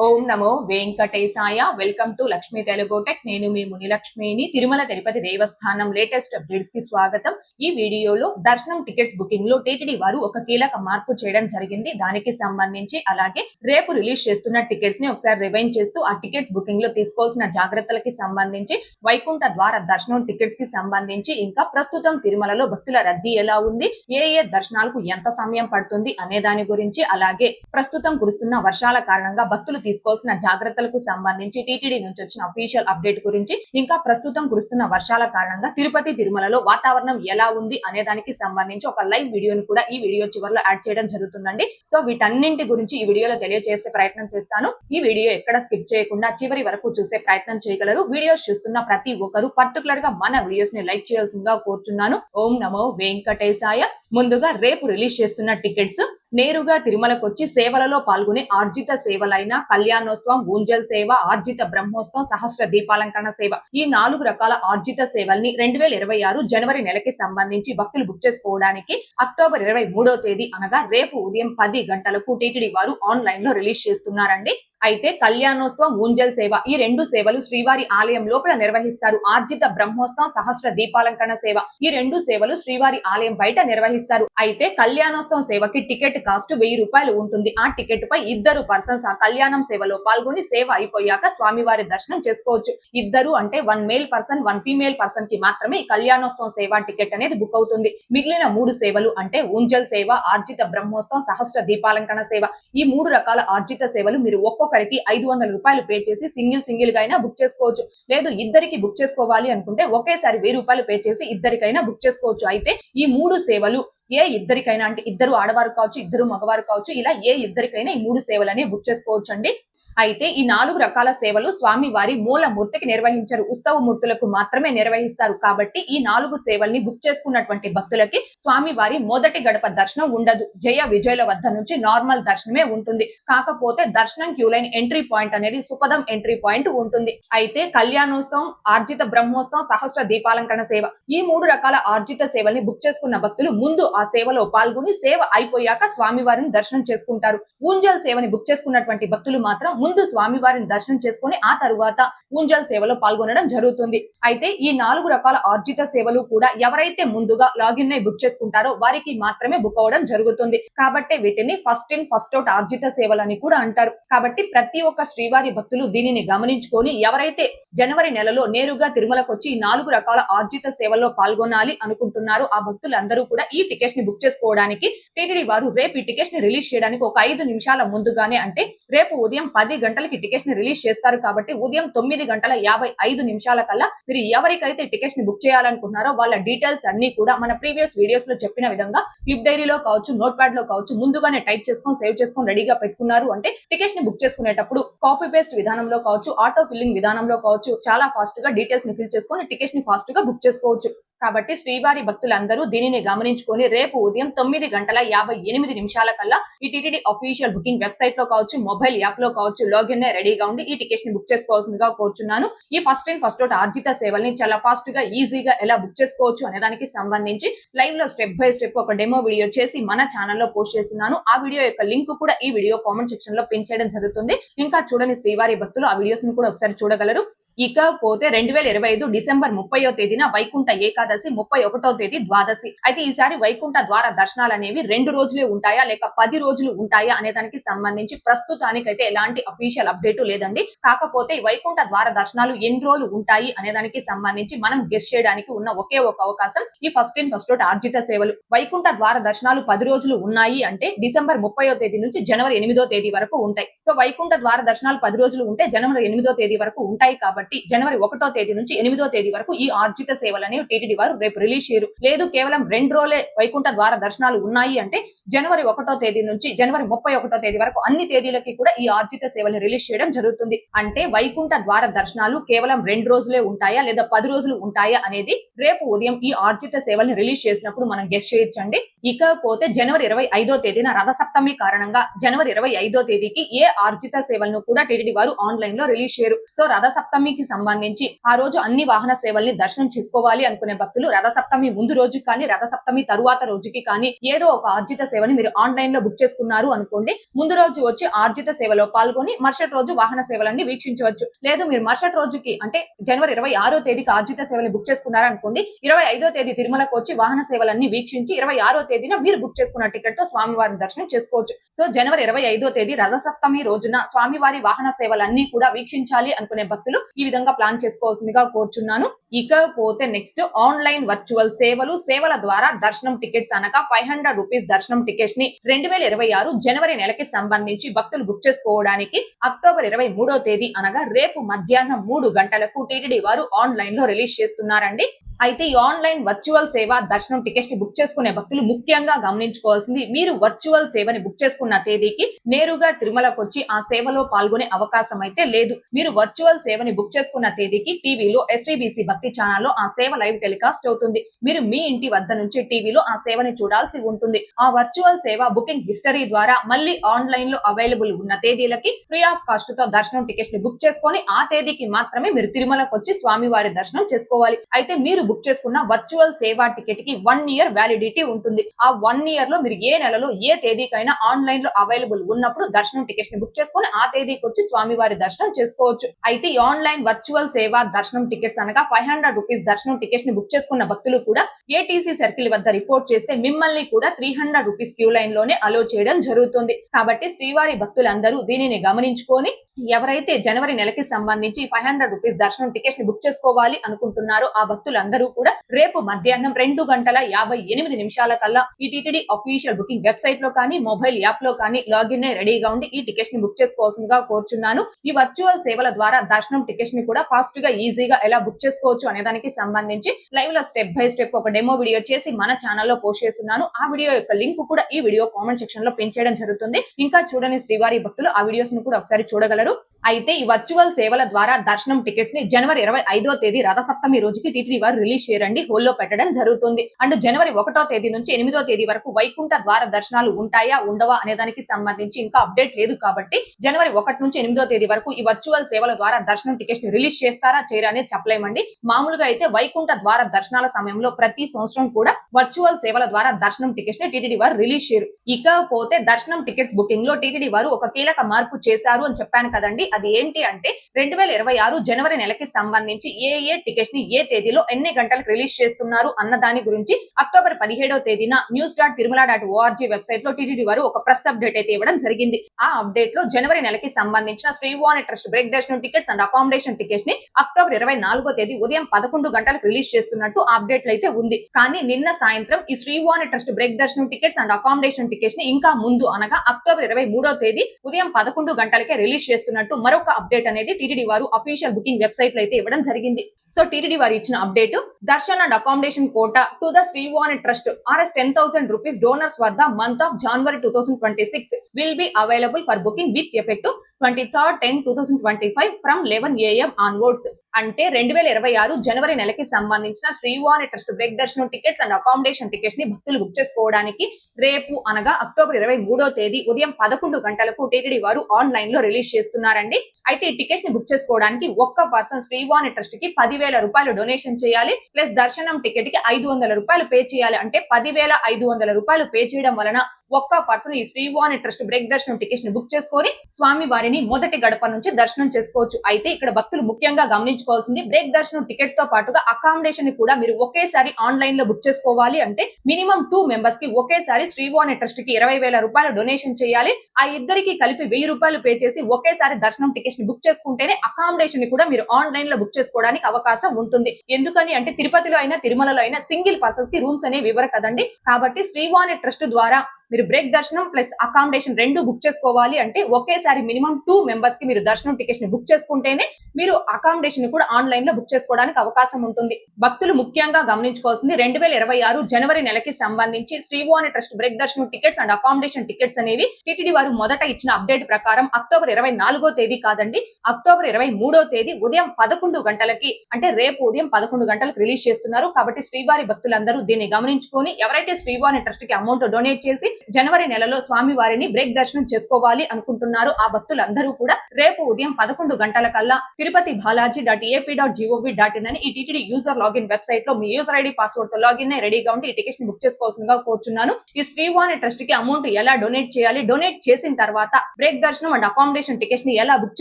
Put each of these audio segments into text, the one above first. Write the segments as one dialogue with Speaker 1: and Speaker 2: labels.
Speaker 1: ఓం నమో వెంకటేశాయ. Welcome to Lakshmi Telugu tech. నేను మీ మునిలక్ష్మిని. తిరుమల తిరుపతి దేవస్థానం లేటెస్ట్ అప్డేట్స్కి స్వాగతం. ఈ వీడియోలో దర్శనం టికెట్స్ బుకింగ్లో టీటీడీ వారు ఒక కీలక మార్పు చేయడం జరిగింది. దానికి సంబంధించి అలాగే రేపు రిలీజ్ చేస్తున్న టికెట్స్ని ఒకసారి రివైండ్ చేస్తూ ఆ టికెట్స్ బుకింగ్లో తీసుకోవాల్సిన జాగ్రత్తలకి సంబంధించి వైకుంఠ ద్వార దర్శనం టికెట్స్కి సంబంధించి ఇంకా ప్రస్తుతం తిరుమలలో భక్తుల రద్దీ ఎలా ఉంది? ఏ ఏ దర్శనాలకు ఎంత సమయం పడుతుంది? అనే దాని గురించి అలాగే ప్రస్తుతం కురుస్తున్న వర్షాల కారణంగా భక్తులు తీసుకోవాల్సిన జాగ్రత్తలకు సంబంధించి టీటీడీ నుంచి వచ్చిన అఫీషియల్ అప్డేట్ గురించి ఇంకా ప్రస్తుతం కురుస్తున్న వర్షాల కారణంగా తిరుపతి తిరుమలలో వాతావరణం ఎలా ఉంది అనే దానికి సంబంధించి ఒక లైవ్ వీడియోని కూడా ఈ వీడియో చివరిలో యాడ్ చేయడం జరుగుతుందండి. సో వీటన్నింటి గురించి ఈ వీడియోలో తెలియజేసే ప్రయత్నం చేస్తాను. ఈ వీడియో ఎక్కడ స్కిప్ చేయకుండా చివరి వరకు చూసే ప్రయత్నం చేయగలరు. వీడియోస్ చూస్తున్న ప్రతి ఒక్కరు పర్టికులర్గా మన వీడియోస్ని లైక్ చేయాల్సిందిగా కోరుచున్నాను. ఓం నమో వెంకటేశాయ. ముందుగా రేపు రిలీజ్ చేస్తున్న టికెట్స్ నేరుగా తిరుమలకు వచ్చి సేవలలో పాల్గొనే ఆర్జిత సేవలైన కళ్యాణోత్సవం గుంజల్ సేవ ఆర్జిత బ్రహ్మోత్సవం సహస్ర దీపాలంకరణ సేవ. ఈ నాలుగు రకాల ఆర్జిత సేవల్ని రెండు వేల ఇరవై ఆరు జనవరి నెలకి సంబంధించి భక్తులు బుక్ చేసుకోవడానికి అక్టోబర్ ఇరవై మూడో తేదీ అనగా రేపు ఉదయం పది గంటలకు టీటీడీ వారు ఆన్లైన్లో రిలీజ్ చేస్తున్నారండి. అయితే కళ్యాణోత్సవం ఊంజల్ సేవ ఈ రెండు సేవలు శ్రీవారి ఆలయం లోపల నిర్వహిస్తారు. ఆర్జిత బ్రహ్మోత్సవం సహస్ర దీపాలంకరణ సేవ ఈ రెండు సేవలు శ్రీవారి ఆలయం బయట నిర్వహిస్తారు. అయితే కళ్యాణోత్సవం సేవకి టికెట్ కాస్ట్ వెయ్యి రూపాయలు ఉంటుంది. ఆ టికెట్ పై ఇద్దరు పర్సన్స్ ఆ కళ్యాణం సేవలో పాల్గొని సేవ అయిపోయాక స్వామివారి దర్శనం చేసుకోవచ్చు. ఇద్దరు అంటే one male person one female పర్సన్కి మాత్రమే ఈ కళ్యాణోత్సవం సేవ టికెట్ అనేది బుక్ అవుతుంది. మిగిలిన మూడు సేవలు అంటే ఊంజల్ సేవ ఆర్జిత బ్రహ్మోత్సవం సహస్ర దీపాలంకరణ సేవ. ఈ మూడు రకాల ఆర్జిత సేవలు మీరు ఒక్కొక్క ఒక్కొక్కరికి ఐదు వందల రూపాయలు పే చేసి సింగిల్ సింగిల్గా అయినా బుక్ చేసుకోవచ్చు. లేదు ఇద్దరికి బుక్ చేసుకోవాలి అనుకుంటే ఒకేసారి వెయ్యి రూపాయలు పే చేసి ఇద్దరికైనా బుక్ చేసుకోవచ్చు. అయితే ఈ మూడు సేవలు ఏ ఇద్దరికైనా అంటే ఇద్దరు ఆడవారు కావచ్చు ఇద్దరు మగవారు కావచ్చు ఇలా ఏ ఇద్దరికైనా ఈ మూడు సేవలనే బుక్ చేసుకోవచ్చు అండి అయితే ఈ నాలుగు రకాల సేవలు స్వామి వారి మూల మూర్తికి నిర్వహించరు. ఉత్సవ మూర్తులకు మాత్రమే నిర్వహిస్తారు. కాబట్టి ఈ నాలుగు సేవల్ని బుక్ చేసుకున్నటువంటి భక్తులకి స్వామి వారి మొదటి గడప దర్శనం ఉండదు. జయ విజయుల వద్ద నుంచి నార్మల్ దర్శనమే ఉంటుంది. కాకపోతే దర్శనం క్యూ లైన్ ఎంట్రీ పాయింట్ అనేది సుపదం ఎంట్రీ పాయింట్ ఉంటుంది. అయితే కళ్యాణోత్సవం ఆర్జిత బ్రహ్మోత్సవం సహస్ర దీపాలంకరణ సేవ ఈ మూడు రకాల ఆర్జిత సేవల్ని బుక్ చేసుకున్న భక్తులు ముందు ఆ సేవలో పాల్గొని సేవ అయిపోయాక స్వామివారిని దర్శనం చేసుకుంటారు. ఊంజల్ సేవని బుక్ చేసుకున్నటువంటి భక్తులు మాత్రం ముందు స్వామివారిని దర్శనం చేసుకుని ఆ తరువాత ఊంజల్ సేవలో పాల్గొనడం జరుగుతుంది. అయితే ఈ నాలుగు రకాల ఆర్జిత సేవలు కూడా ఎవరైతే ముందుగా లాగిన్ అయి బుక్ చేసుకుంటారో వారికి మాత్రమే బుక్ అవడం జరుగుతుంది. కాబట్టి వీటిని ఫస్ట్ ఇన్ ఫస్ట్ అవుట్ ఆర్జిత సేవలు అని కూడా అంటారు. కాబట్టి ప్రతి ఒక్క శ్రీవారి భక్తులు దీనిని గమనించుకొని ఎవరైతే జనవరి నెలలో నేరుగా తిరుమలకు వచ్చి నాలుగు రకాల ఆర్జిత సేవల్లో పాల్గొనాలి అనుకుంటున్నారు ఆ భక్తులందరూ కూడా ఈ టికెట్స్ని బుక్ చేసుకోవడానికి టీటీడీ వారు రేపు ఈ టికెట్స్ని రిలీజ్ చేయడానికి ఒక ఐదు నిమిషాల ముందుగానే అంటే రేపు ఉదయం పది గంటలకి టికెట్స్ని రిలీజ్ చేస్తారు కాబట్టి ఉదయం తొమ్మిది గంటల యాభై ఐదు నిమిషాల కల్లా మీరు ఎవరికైతే టికెట్స్ని బుక్ చేయాలనుకుంటున్నారో వాళ్ళ డీటెయిల్స్ అన్ని కూడా మన ప్రీవియస్ వీడియోస్లో చెప్పిన విధంగా ఫ్లిప్ డైరీలో కావచ్చు నోట్ ప్యాడ్లో కావచ్చు ముందుగానే టైప్ చేసుకొని సేవ్ చేసుకొని రెడీగా పెట్టుకున్నారు అంటే టికెట్స్ని బుక్ చేసుకునేటప్పుడు కాపీ పేస్ట్ విధానంలో కావచ్చు ఆటో ఫిల్లింగ్ విధానంలో కావచ్చు చాలా ఫాస్ట్గా డీటెయిల్స్ని ఫిల్ చేసుకొని టికెట్స్ని ఫాస్ట్గా బుక్ చేసుకోవచ్చు. కాబట్టి శ్రీవారి భక్తులందరూ దీనిని గమనించుకొని రేపు ఉదయం తొమ్మిది గంటల యాభై ఎనిమిది నిమిషాల కల్లా ఈ టీటీడీ అఫీషియల్ బుకింగ్ వెబ్సైట్లో కావచ్చు మొబైల్ యాప్లో కావచ్చు లాగిన్ రెడీగా ఉండి ఈ టికెట్స్ని బుక్ చేసుకోవాల్సిందిగా కోరుచున్నాను. ఈ ఫస్ట్ ఇన్ ఫస్ట్ అవుట్ ఆర్జిత సేవల్ని చాలా ఫాస్ట్గా ఈజీగా ఎలా బుక్ చేసుకోవచ్చు అనే దానికి సంబంధించి లైవ్లో స్టెప్ బై స్టెప్ ఒక డెమో వీడియో చేసి మన ఛానల్లో పోస్ట్ చేస్తున్నాను. ఆ వీడియో యొక్క లింక్ కూడా ఈ వీడియో కామెంట్ సెక్షన్లో పిన్ చేయడం జరుగుతుంది. ఇంకా చూడని శ్రీవారి భక్తులు ఆ వీడియోస్ని కూడా ఒకసారి చూడగలరు. ఇకపోతే రెండు వేల ఇరవై ఐదు డిసెంబర్ ముప్పయో తేదీన వైకుంఠ ఏకాదశి ముప్పై ఒకటో తేదీ ద్వాదశి. అయితే ఈసారి వైకుంఠ ద్వార దర్శనాలు అనేవి రెండు రోజులే ఉంటాయా లేక పది రోజులు ఉంటాయా అనే దానికి సంబంధించి ప్రస్తుతానికైతే ఎలాంటి అఫీషియల్ అప్డేట్ లేదండి. కాకపోతే వైకుంఠ ద్వార దర్శనాలు ఎన్ని రోజులు ఉంటాయి అనే దానికి సంబంధించి మనం గెస్ట్ చేయడానికి ఉన్న ఒకే ఒక అవకాశం ఈ ఫస్ట్ ఇన్ ఫస్ట్ అవుట్ ఆర్జిత సేవలు. వైకుంఠ ద్వార దర్శనాలు పది రోజులు ఉన్నాయి అంటే డిసెంబర్ ముప్పయో తేదీ నుంచి జనవరి ఎనిమిదో తేదీ వరకు ఉంటాయి. సో వైకుంఠ ద్వార దర్శనాలు పది రోజులు ఉంటే జనవరి ఎనిమిదో తేదీ వరకు ఉంటాయి కాబట్టి జనవరి ఒకటో తేదీ నుంచి ఎనిమిదో తేదీ వరకు ఈ ఆర్జిత సేవలని టీటీడీ వారు రేపు రిలీజ్ చేయరు. లేదు కేవలం రెండు రోజులే వైకుంఠ ద్వార దర్శనాలు ఉన్నాయి అంటే జనవరి ఒకటో తేదీ నుంచి జనవరి ముప్పై ఒకటో తేదీ వరకు అన్ని తేదీలకి కూడా ఈ ఆర్జిత సేవల్ని రిలీజ్ చేయడం జరుగుతుంది. అంటే వైకుంఠ ద్వార దర్శనాలు కేవలం రెండు రోజులే ఉంటాయా లేదా పది రోజులు ఉంటాయా అనేది రేపు ఉదయం ఈ ఆర్జిత సేవల్ని రిలీజ్ చేసినప్పుడు మనం గెస్ట్ చేయొచ్చండి. ఇకపోతే జనవరి ఇరవై ఐదో తేదీన రథసప్తమి కారణంగా జనవరి ఇరవై ఐదో తేదీకి ఏ ఆర్జిత సేవలను కూడా టీటీడీ వారు ఆన్లైన్లో రిలీజ్ చేయరు. సో రథసప్తమి సప్తమికి సంబంధించి ఆ రోజు అన్ని వాహన సేవల్ని దర్శనం చేసుకోవాలి అనుకునే భక్తులు రథసప్తమి ముందు రోజు కానీ రథసప్తమి తరువాత రోజుకి కానీ ఏదో ఒక ఆర్జిత సేవని మీరు ఆన్లైన్లో బుక్ చేసుకున్నారు అనుకోండి ముందు రోజు వచ్చి ఆర్జిత సేవలో పాల్గొని మరుసటి రోజు వాహన సేవలన్నీ వీక్షించవచ్చు. లేదు మీరు మరుసటి రోజుకి అంటే జనవరి ఇరవై ఆరో తేదీకి ఆర్జిత సేవలు బుక్ చేసుకున్నారు అనుకోండి ఇరవై ఐదో తేదీ తిరుమలకు వచ్చి వాహన సేవలన్నీ వీక్షించి ఇరవై ఆరో తేదీన మీరు బుక్ చేసుకున్న టికెట్తో స్వామివారిని దర్శనం చేసుకోవచ్చు. సో జనవరి ఇరవై ఐదో తేదీ రథసప్తమి రోజున స్వామివారి వాహన సేవలన్నీ కూడా వీక్షించాలి అనుకునే భక్తులు ఈ ఈ విధంగా ప్లాన్ చేసుకోవాల్సిందిగా కోరుచున్నాను. ఇకపోతే నెక్స్ట్ ఆన్లైన్ వర్చువల్ సేవలు సేవల ద్వారా దర్శనం టికెట్స్ అనగా ఫైవ్ హండ్రెడ్ రూపీస్ దర్శనం టికెట్స్ని రెండు వేల ఇరవై ఆరు జనవరి నెలకి సంబంధించి భక్తులు బుక్ చేసుకోవడానికి అక్టోబర్ ఇరవై మూడో తేదీ అనగా రేపు మధ్యాహ్నం మూడు గంటలకు టీటీడీ వారు ఆన్లైన్లో రిలీజ్ చేస్తున్నారండి. అయితే ఈ ఆన్లైన్ వర్చువల్ సేవ దర్శనం టికెట్స్ని బుక్ చేసుకునే భక్తులు ముఖ్యంగా గమనించుకోవాల్సింది మీరు వర్చువల్ సేవని బుక్ చేసుకున్న తేదీకి నేరుగా తిరుమలకు వచ్చి ఆ సేవలో పాల్గొనే అవకాశం అయితే లేదు. మీరు వర్చువల్ సేవని బుక్ చేసుకున్న తేదీకి టీవీలో ఎస్వీబీసీ భక్తి ఛానల్లో ఆ సేవ లైవ్ టెలికాస్ట్ అవుతుంది. మీరు మీ ఇంటి వద్ద నుంచి టీవీలో ఆ సేవని చూడాల్సి ఉంటుంది. ఆ వర్చువల్ సేవ బుకింగ్ హిస్టరీ ద్వారా మళ్ళీ ఆన్లైన్లో అవైలబుల్ ఉన్న తేదీలకి ఫ్రీ ఆఫ్ కాస్ట్తో దర్శనం టికెట్స్ని బుక్ చేసుకొని ఆ తేదీకి మాత్రమే మీరు తిరుమలకు వచ్చి స్వామివారి దర్శనం చేసుకోవాలి. అయితే మీరు బుక్ చేసుకున్న వర్చువల్ సేవా టికెట్కి వన్ ఇయర్ వ్యాలిడిటీ ఉంటుంది. ఆ వన్ ఇయర్లో మీరు ఏ నెలలో ఏ తేదీకైనా ఆన్లైన్లో అవైలబుల్ ఉన్నప్పుడు దర్శనం టికెట్స్ని బుక్ చేసుకొని ఆ తేదీకి వచ్చి స్వామివారి దర్శనం చేసుకోవచ్చు. అయితే ఈ ఆన్లైన్ వర్చువల్ సేవ దర్శనం టికెట్స్ అనగా ఫైవ్ హండ్రెడ్ రూపీస్ దర్శనం టికెట్స్ని బుక్ చేసుకున్న భక్తులు కూడా ఏటీసీ సర్కిల్ వద్ద రిపోర్ట్ చేస్తే మిమ్మల్ని కూడా త్రీ హండ్రెడ్ రూపీస్ క్యూ లైన్లోనే అలో చేయడం జరుగుతుంది. కాబట్టి శ్రీవారి భక్తులందరూ దీనిని గమనించుకొని ఎవరైతే జనవరి నెలకి సంబంధించి ఫైవ్ హండ్రెడ్ రూపీస్ దర్శనం టికెట్స్ని బుక్ చేసుకోవాలి అనుకుంటున్నారో ఆ భక్తులందరూ కూడా రేపు మధ్యాహ్నం రెండు గంటల యాభై ఎనిమిది నిమిషాల కల్లా ఈ టీటీడీ అఫీషియల్ బుకింగ్ వెబ్సైట్లో కానీ మొబైల్ యాప్లో కానీ లాగిన్ అయి రెడీగా ఉండి ఈ టికెట్స్ని బుక్ చేసుకోవాల్సిందిగా కోరుచున్నాను. ఈ వర్చువల్ సేవల ద్వారా దర్శనం టికెట్స్ని కూడా ఫాస్ట్గా ఈజీగా ఎలా బుక్ చేసుకోవచ్చు అనే దానికి సంబంధించి లైవ్లో స్టెప్ బై స్టెప్ ఒక డెమో వీడియో చేసి మన ఛానల్లో పోస్ట్ చేస్తున్నాను. ఆ వీడియో యొక్క లింక్ కూడా ఈ వీడియో కామెంట్ సెక్షన్లో పెంచేయడం జరుగుతుంది. ఇంకా చూడని శ్రీవారి భక్తులు ఆ వీడియోస్ను కూడా ఒకసారి చూడగలరు? ಎಲ್ಲರೂ అయితే ఈ వర్చువల్ సేవల ద్వారా దర్శనం టికెట్స్ని జనవరి ఇరవై ఐదో తేదీ రథసప్తమి రోజుకి టీటీడీ వారు రిలీజ్ చేయరండి. హోల్లో పెట్టడం జరుగుతుంది. అండ్ జనవరి ఒకటో తేదీ నుంచి ఎనిమిదో తేదీ వరకు వైకుంఠ ద్వార దర్శనాలు ఉంటాయా ఉండవా అనే దానికి సంబంధించి ఇంకా అప్డేట్ లేదు కాబట్టి జనవరి ఒకటి నుంచి ఎనిమిదో తేదీ వరకు ఈ వర్చువల్ సేవల ద్వారా దర్శనం టికెట్స్ని రిలీజ్ చేస్తారా చేయరా అనేది చెప్పలేమండి. మామూలుగా అయితే వైకుంఠ ద్వార దర్శనాల సమయంలో ప్రతి సంవత్సరం కూడా వర్చువల్ సేవల ద్వారా దర్శనం టికెట్స్ని టీటీడీ వారు రిలీజ్ చేయరు. ఇకపోతే దర్శనం టికెట్స్ బుకింగ్లో టీటీడీ వారు ఒక కీలక మార్పు చేశారు అని చెప్పాను కదండి. అది ఏంటి అంటే రెండు వేల ఇరవై ఆరు జనవరి నెలకి సంబంధించి ఏ ఏ టికెట్స్ని ఏ తేదీలో ఎన్ని గంటలకు రిలీజ్ చేస్తున్నారు అన్న దాని గురించి అక్టోబర్ పదిహేడవ తేదీన news dot Tirumala dot ORG వెబ్సైట్లో టీడీడీ వారు ఒక ప్రెస్ అప్డేట్ అయితే ఇవ్వడం జరిగింది. ఆ అప్డేట్లో జనవరి నెలకి సంబంధించిన శ్రీవాణి ట్రస్ట్ బ్రేక్ దర్శనం టికెట్స్ అండ్ అకామిడేషన్ టికెట్స్ని అక్టోబర్ ఇరవై నాలుగో తేదీ ఉదయం పదకొండు గంటలకు రిలీజ్ చేస్తున్నట్టు అప్డేట్ అయితే ఉంది. కానీ నిన్న సాయంత్రం ఈ శ్రీవాణి ట్రస్ట్ బ్రేక్ దర్శనం టికెట్స్ అండ్ అకామిడేషన్ టికెట్స్ని ఇంకా ముందు అనగా అక్టోబర్ ఇరవై మూడో తేదీ ఉదయం పదకొండు గంటలకే రిలీజ్ చేస్తున్నట్టు మరొక అప్డేట్ అనేది టీటీడీ వారు అఫీషియల్ బుకింగ్ వెబ్సైట్లో అయితే ఇవ్వడం జరిగింది. సో టీటీడీ వారు ఇచ్చిన update darshan and accommodation quota to the Srivani trust R S ten thousand rupees donors వద్ద month of January two thousand twenty six will be available for booking with effect twenty third ten two thousand twenty five from eleven AM onwards అంటే రెండు వేల ఇరవై ఆరు జనవరి నెలకి సంబంధించిన Srivani trust break దర్శనం టికెట్స్ అండ్ అకామిడేషన్ టికెట్స్ని భక్తులు బుక్ చేసుకోవడానికి రేపు అనగా అక్టోబర్ ఇరవై మూడో తేదీ ఉదయం పదకొండు గంటలకు టీటీడీ వారు ఆన్లైన్లో రిలీజ్ చేస్తున్నారండి. అయితే ఈ టికెట్స్ని బుక్ చేసుకోవడానికి ఒక్క పర్సన్ శ్రీవాణి ట్రస్ట్కి పదివేల రూపాయలు డొనేషన్ చేయాలి. ప్లస్ దర్శనం టికెట్కి ఐదు వందల రూపాయలు పే చేయాలి. అంటే పదివేల ఐదు వందల రూపాయలు పే చేయడం వలన ఒక్క పర్సన్ ఈ శ్రీవాణి ట్రస్ట్ బ్రేక్ దర్శనం టికెట్ని బుక్ చేసుకొని స్వామి వారిని మొదటి గడప నుంచి దర్శనం చేసుకోవచ్చు. అయితే ఇక్కడ భక్తులు ముఖ్యంగా గమనించుకోవాల్సింది బ్రేక్ దర్శనం టికెట్స్తో పాటుగా అకామిడేషన్ని కూడా మీరు ఒకేసారి ఆన్లైన్లో బుక్ చేసుకోవాలి అంటే మినిమం టూ మెంబర్స్కి ఒకేసారి శ్రీవాణి ట్రస్ట్కి ఇరవై వేల రూపాయలు డొనేషన్ చేయాలి. ఆ ఇద్దరికి కలిపి వెయ్యి రూపాయలు పే చేసి ఒకేసారి దర్శనం టికెట్స్ని బుక్ చేసుకుంటేనే అకామిడేషన్ని కూడా మీరు ఆన్లైన్లో బుక్ చేసుకోవడానికి అవకాశం ఉంటుంది. ఎందుకని అంటే తిరుపతిలో అయినా తిరుమలలో అయినా సింగిల్ పర్సన్స్కి రూమ్స్ అనేవి ఇవ్వరు కదండి. కాబట్టి శ్రీవాణి ట్రస్ట్ ద్వారా మీరు బ్రేక్ దర్శనం ప్లస్ అకామిడేషన్ రెండు బుక్ చేసుకోవాలి అంటే ఒకేసారి మినిమం టూ మెంబర్స్కి మీరు దర్శనం టికెట్స్ని బుక్ చేసుకుంటేనే మీరు అకామిడేషన్ కూడా ఆన్లైన్లో బుక్ చేసుకోవడానికి అవకాశం ఉంటుంది. భక్తులు ముఖ్యంగా గమనించుకోవాల్సింది రెండు వేల ఇరవై ఆరు జనవరి నెలకి సంబంధించి శ్రీవాణి ట్రస్ట్ బ్రేక్ దర్శనం టికెట్స్ అండ్ అకామిడేషన్ టికెట్స్ అనేవి టిటిడి వారు మొదట ఇచ్చిన అప్డేట్ ప్రకారం అక్టోబర్ ఇరవై నాలుగో తేదీ కాదండి అక్టోబర్ ఇరవై మూడో తేదీ ఉదయం పదకొండు గంటలకి అంటే రేపు ఉదయం పదకొండు గంటలకు రిలీజ్ చేస్తున్నారు. కాబట్టి శ్రీవారి భక్తులందరూ దీన్ని గమనించుకొని ఎవరైతే శ్రీవాణి ట్రస్ట్కి అమౌంట్ డొనేట్ చేసి జనవరి నెలలో స్వామి వారిని బ్రేక్ దర్శనం చేసుకోవాలి అనుకుంటున్నారు. ఆ భక్తులందరూ కూడా రేపు ఉదయం పదకొండు గంటల కల్లా Tirupati Balaji dot AP dot G O V dot in అని ఈ టీటీడీ యూజర్ లాగిన్ వెబ్సైట్లో మీ యూజర్ ఐడి పాస్వర్డ్తో లాగిన్ అయి రెడీగా ఉండి ఈ టికెట్ని బుక్ చేసుకోవాల్సిందిగా కోరుచున్నాను. ఈ శ్రీవాణి ట్రస్ట్కి అమౌంట్ ఎలా డొనేట్ చేయాలి? డొనేట్ చేసిన తర్వాత బ్రేక్ దర్శనం అండ్ అకామిడేషన్ టికెట్స్ని ఎలా బుక్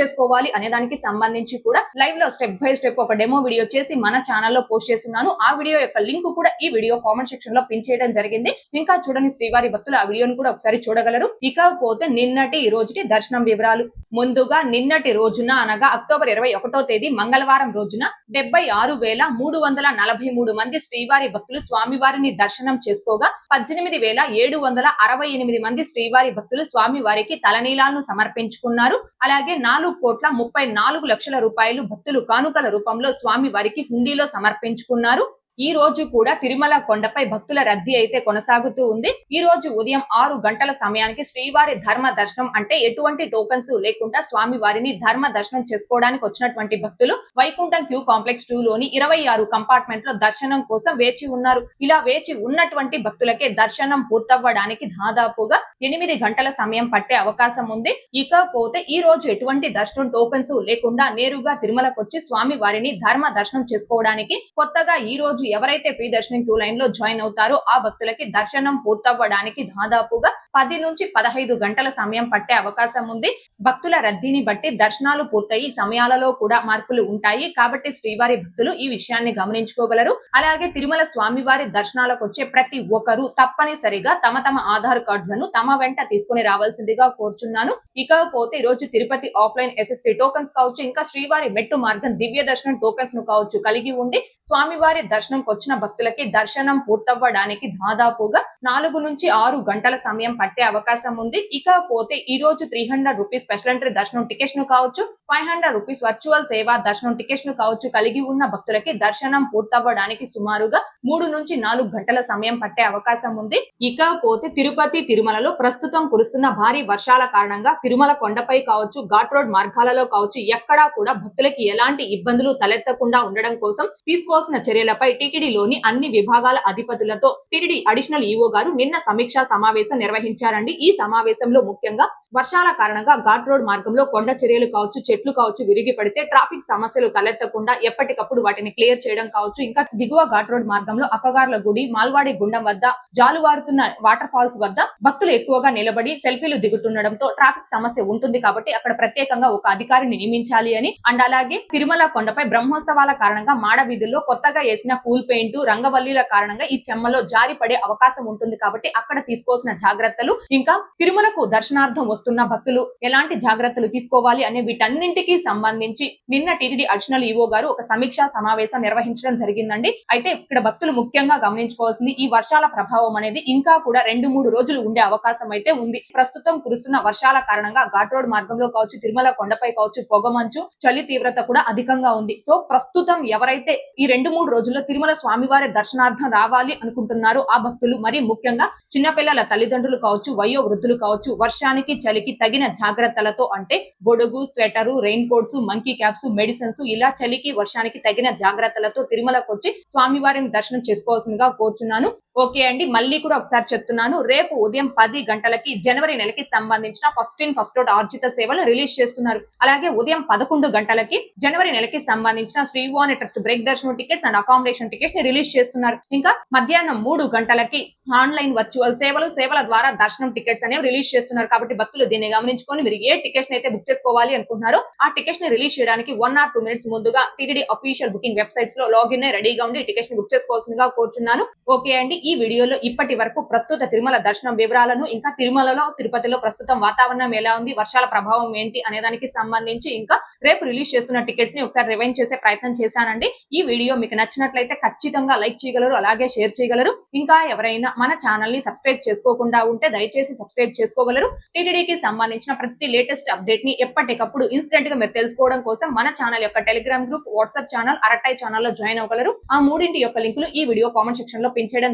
Speaker 1: చేసుకోవాలి అనే దానికి సంబంధించి కూడా లైవ్లో స్టెప్ బై స్టెప్ ఒక డెమో వీడియో చేసి మన ఛానల్లో పోస్ట్ చేస్తున్నాను. ఆ వీడియో యొక్క లింక్ కూడా ఈ వీడియో కామెంట్ సెక్షన్లో పిన్ చేయడం జరిగింది. ఇంకా చూడని శ్రీవారి భక్తులు ఆ వీడియోని కూడా ఒకసారి చూడగలరు. ఇకపోతే నిన్నటి ఈ రోజుటి దర్శనం వివరాలు. ముందుగా నిన్నటి రోజున అనగా అక్టోబర్ ఇరవై ఒకటో తేదీ మంగళవారం రోజున డెబ్బై ఆరు వేల మూడు వందల నలభై మూడు మంది శ్రీవారి భక్తులు స్వామివారిని దర్శనం చేసుకోగా పద్దెనిమిది వేల ఏడు వందల అరవై ఎనిమిది మంది శ్రీవారి భక్తులు స్వామివారికి తలనీలాలను సమర్పించుకున్నారు. అలాగే నాలుగు కోట్ల ముప్పై నాలుగు లక్షల రూపాయలు భక్తులు కానుకల రూపంలో స్వామి వారికి హుండీలో సమర్పించుకున్నారు. ఈ రోజు కూడా తిరుమల కొండపై భక్తుల రద్దీ అయితే కొనసాగుతూ ఉంది. ఈ రోజు ఉదయం ఆరు గంటల సమయానికి శ్రీవారి ధర్మ దర్శనం అంటే ఎటువంటి టోకన్స్ లేకుండా స్వామి వారిని ధర్మ దర్శనం చేసుకోవడానికి వచ్చినటువంటి భక్తులు వైకుంఠం క్యూ కాంప్లెక్స్ టూ లోని ఇరవై ఆరు కంపార్ట్మెంట్లో దర్శనం కోసం వేచి ఉన్నారు. ఇలా వేచి ఉన్నటువంటి భక్తులకే దర్శనం పూర్తవ్వడానికి దాదాపుగా ఎనిమిది గంటల సమయం పట్టే అవకాశం ఉంది. ఇకపోతే ఈ రోజు ఎటువంటి దర్శనం టోకన్స్ లేకుండా నేరుగా తిరుమలకొచ్చి స్వామి వారిని ధర్మ దర్శనం చేసుకోవడానికి కొత్తగా ఈ రోజు ఎవరైతే ఫ్రీ దర్శనం క్యూ లైన్లో జాయిన్ అవుతారో ఆ భక్తులకి దర్శనం పూర్తవ్వడానికి దాదాపుగా పది నుంచి పదహైదు గంటల సమయం పట్టే అవకాశం ఉంది. భక్తుల రద్దీని బట్టి దర్శనాలు పూర్తయి సమయాలలో కూడా మార్పులు ఉంటాయి. కాబట్టి శ్రీవారి భక్తులు ఈ విషయాన్ని గమనించుకోగలరు. అలాగే తిరుమల స్వామివారి దర్శనాలకు వచ్చే ప్రతి ఒక్కరూ తప్పనిసరిగా తమ తమ ఆధార్ కార్డులను తమ వెంట తీసుకుని రావాల్సిందిగా కోరుచున్నాను. ఇకపోతే ఈ రోజు తిరుపతి ఆఫ్లైన్ ఎస్ఎస్టీ టోకన్స్ కావచ్చు ఇంకా శ్రీవారి మెట్టు మార్గం దివ్య దర్శనం టోకన్స్ను కావచ్చు కలిగి ఉండి స్వామివారి దర్శనంకి వచ్చిన భక్తులకి దర్శనం పూర్తవ్వడానికి దాదాపుగా నాలుగు నుంచి ఆరు గంటల సమయం పట్టే అవకాశం ఉంది. ఇకపోతే ఈ రోజు three hundred rupees special entry దర్శనం టికెట్స్ను కావచ్చు ఫైవ్ హండ్రెడ్ రూపీస్ వర్చువల్ సేవా దర్శనం టికెట్స్ను కావచ్చు కలిగి ఉన్న భక్తులకి దర్శనం పూర్తవ్వడానికి సుమారుగా మూడు నుంచి నాలుగు గంటల సమయం పట్టే అవకాశం ఉంది. ఇకపోతే తిరుపతి తిరుమలలో ప్రస్తుతం కురుస్తున్న భారీ వర్షాల కారణంగా తిరుమల కొండపై కావచ్చు ఘాట్ రోడ్ మార్గాలలో కావచ్చు ఎక్కడా కూడా భక్తులకి ఎలాంటి ఇబ్బందులు తలెత్తకుండా ఉండడం కోసం తీసుకోవాల్సిన చర్యలపై టీటీడీలోని అన్ని విభాగాల అధిపతులతో టీటీడీ అడిషనల్ ఈఓ గారు నిన్న సమీక్షా సమావేశం నిర్వహించారండి. ఈ సమావేశంలో ముఖ్యంగా వర్షాల కారణంగా ఘాట్ రోడ్ మార్గంలో కొండ చర్యలు కావచ్చు చెట్లు కావచ్చు విరిగి పడితే ట్రాఫిక్ సమస్యలు తలెత్తకుండా ఎప్పటికప్పుడు వాటిని క్లియర్ చేయడం కావచ్చు. ఇంకా దిగువ ఘాట్ రోడ్ మార్గంలో అక్కగార్ల గుడి మాల్వాడి గుండం వద్ద జాలువారుతున్న వాటర్ ఫాల్స్ వద్ద భక్తులు ఎక్కువగా నిలబడి సెల్ఫీలు దిగుతుండడంతో ట్రాఫిక్ సమస్య ఉంటుంది కాబట్టి అక్కడ ప్రత్యేకంగా ఒక అధికారిని నియమించాలి అని. అండ్ అలాగే తిరుమల కొండపై బ్రహ్మోత్సవాల కారణంగా మాడ వీధుల్లో కొత్తగా వేసిన కూల్ పెయింట్ రంగవల్లీల కారణంగా ఈ చెమ్మలో జారి పడే అవకాశం ఉంటుంది కాబట్టి అక్కడ తీసుకోవాల్సిన జాగ్రత్తలు ఇంకా తిరుమలకు దర్శనార్థం వస్తున్న భక్తులు ఎలాంటి జాగ్రత్తలు తీసుకోవాలి అనే వీటన్నింటికి సంబంధించి నిన్న టీటీడీ అడిషనల్ ఈవో గారు ఒక సమీక్షా సమావేశం నిర్వహించడం జరిగిందండి. అయితే ఇక్కడ భక్తులు ముఖ్యంగా గమనించుకోవాల్సింది ఈ వర్షాల ప్రభావం అనేది ఇంకా కూడా రెండు మూడు రోజులు ఉండే అవకాశం అయితే ఉంది. ప్రస్తుతం కురుస్తున్న వర్షాల కారణంగా ఘాట్ రోడ్ మార్గంలో కావచ్చు తిరుమల కొండపై కావచ్చు పొగమంచు చలి తీవ్రత కూడా అధికంగా ఉంది. సో ప్రస్తుతం ఎవరైతే ఈ రెండు మూడు రోజుల్లో తిరుమల స్వామివారి దర్శనార్థం రావాలి అనుకుంటున్నారో ఆ భక్తులు మరి ముఖ్యంగా చిన్నపిల్లల తల్లిదండ్రులు కావచ్చు వయో వృద్ధులు కావచ్చు వర్షానికి చలికి తగిన జాగ్రత్తలతో అంటే గొడుగు sweater rain coats monkey caps medicines ఇలా చలికి వర్షానికి తగిన జాగ్రత్తలతో తిరుమలకు వచ్చి స్వామివారిని దర్శనం చేసుకోవాల్సిందిగా కోరుచున్నాను. ఓకే అండి మళ్ళీ కూడా ఒకసారి చెప్తున్నాను. రేపు ఉదయం పది గంటలకి జనవరి నెలకి సంబంధించిన ఫస్ట్ ఇన్ ఫస్ట్ అవుట్ ఆర్జిత సేవలు రిలీజ్ చేస్తున్నారు. అలాగే ఉదయం పదకొండు గంటలకి జనవరి నెలకి సంబంధించిన శ్రీవాణి ట్రస్ట్ బ్రేక్ దర్శనం టికెట్స్ అండ్ అకామిడేషన్ టికెట్స్ని రిలీజ్ చేస్తున్నారు. ఇంకా మధ్యాహ్నం మూడు గంటలకి ఆన్లైన్ వర్చువల్ సేవలు సేవల ద్వారా దర్శనం టికెట్స్ అనేవి రిలీజ్ చేస్తున్నారు. కాబట్టి భక్తులు దీన్ని గమనించుకొని మీరు ఏ టికెట్స్ అయితే బుక్ చేసుకోవాలి అనుకుంటున్నారో ఆ టికెట్స్ని రిలీజ్ చేయడానికి వన్ ఆర్ టూ మినిట్స్ ముందుగా టీటీడీ అఫీషియల్ బుకింగ్ వెబ్సైట్స్లో లాగిన్ రెడీగా ఉండి టికెట్స్ని బుక్ చేసుకోవాల్సిందిగా కోరుచున్నాను. ఓకే అండి ఈ వీడియోలో ఇప్పటి వరకు ప్రస్తుత తిరుమల దర్శనం వివరాలను ఇంకా తిరుమలలో తిరుపతిలో ప్రస్తుతం వాతావరణం ఎలా ఉంది వర్షాల ప్రభావం ఏంటి అనే దానికి సంబంధించి ఇంకా రేపు రిలీజ్ చేస్తున్న టికెట్స్ని ఒకసారి రివైండ్ చేసే ప్రయత్నం చేశానండి. ఈ వీడియో మీకు నచ్చినట్లయితే ఖచ్చితంగా లైక్ చేయగలరు అలాగే షేర్ చేయగలరు. ఇంకా ఎవరైనా మన ఛానల్ని సబ్స్క్రైబ్ చేసుకోకుండా ఉంటే దయచేసి సబ్స్క్రైబ్ చేసుకోగలరు. టీటీడీకి సంబంధించిన ప్రతి లేటెస్ట్ అప్డేట్ని ఎప్పటికప్పుడు ఇన్స్టెంట్గా మీరు తెలుసుకోవడం కోసం మన ఛానల్ యొక్క Telegram group WhatsApp channel Arattai ఛానల్లో జాయిన్ అవ్వగలరు. ఆ మూడింటి యొక్క లింకులు ఈ వీడియో కామెంట్ సెక్షన్లో పిన్ చేయడం